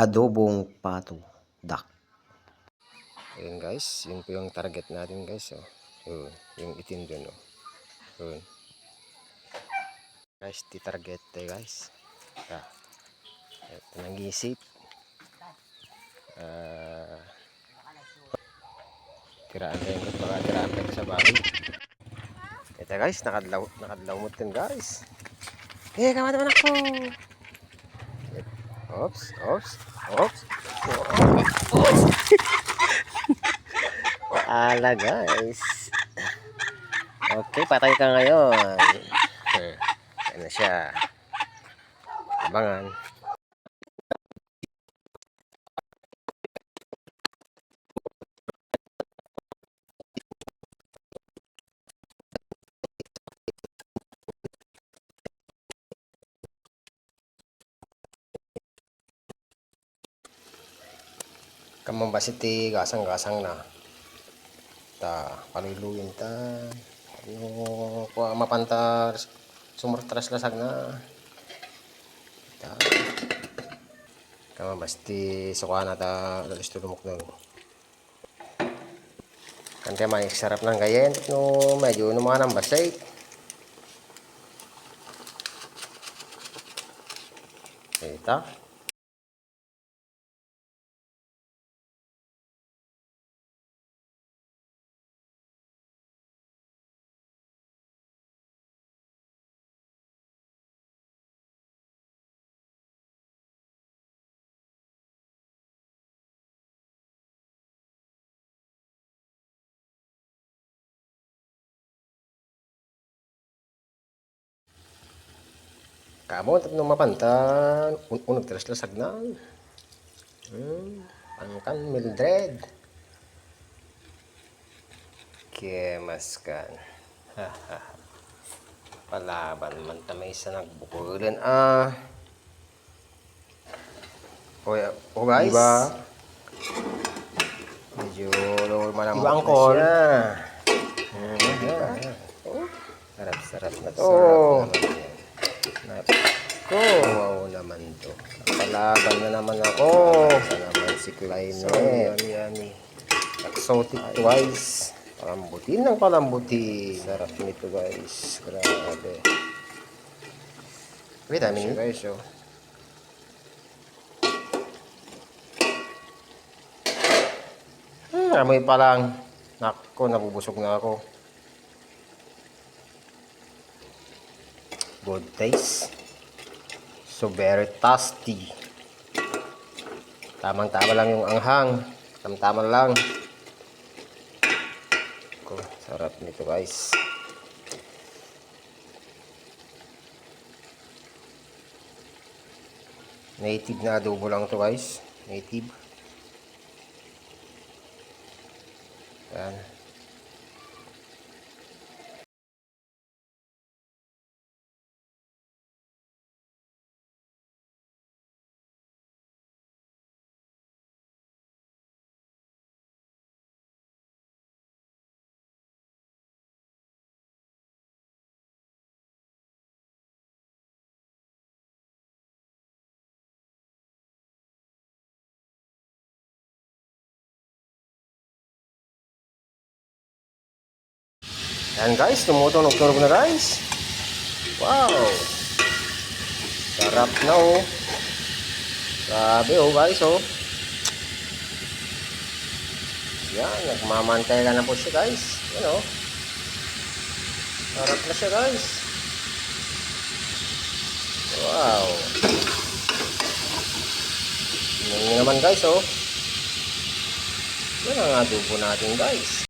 adobong pato dak. Ayun guys, yun po yung target natin guys. Oh. Yun, yung itim dun. Oh. Yun. Guys, di tayo guys. Ah. Ito nag-iisip. Ah. tiraan tayo guys. Baka tiraan sa bahay. Ito guys, nakadlaw, nakadlaw mo din guys. Eh, kama naman ako. Oops, oops, oops. Oops. Ala guys. Okay, patay ka ngayon. Hmm. Ano siya? Abangan. Kamang basiti gasang-gasang na. Ta paluluyin ta. Ano ko mapantar sumurtras lasag na. Ta. Kamang basti sukana ta dalis tulumok na. Kan kaya may sarap ng gayen no medyo no mga nang basay. Kita. Kamu tetap nama pantan, Un unog terus lasag na. Hmm, pangkan Mildred. Kemaskan. Haha. Palaban man tamay sa nagbukulin ah. O, o guys. Diba? Medyo lower malamang Diba, Angkol? siya. Hmm, diba? Oh, sarap-sarap na to. Sarap Nako, wow naman to. Nakalaban na naman ako. Sa naman si Klein So, yummy, yummy. Exotic twice. Palambutin ng palambutin. Sarap nito guys. Grabe. Wait a minute. Guys, oh. Hmm, amoy pa lang. Nako, nabubusog na ako. Good taste. So very tasty. Tamang-tama lang yung anghang. Tamang-tama lang. Ko, sarap nito guys. Native na adobo lang to guys. Native. Yan. Yan guys, tumutunog-tunog na guys. Wow! Sarap na oh. Grabe oh guys oh. Yan, nagmamantay na po siya guys. Yan oh. Sarap na siya guys. Wow. Yan naman guys oh. Yan ang adobo natin guys.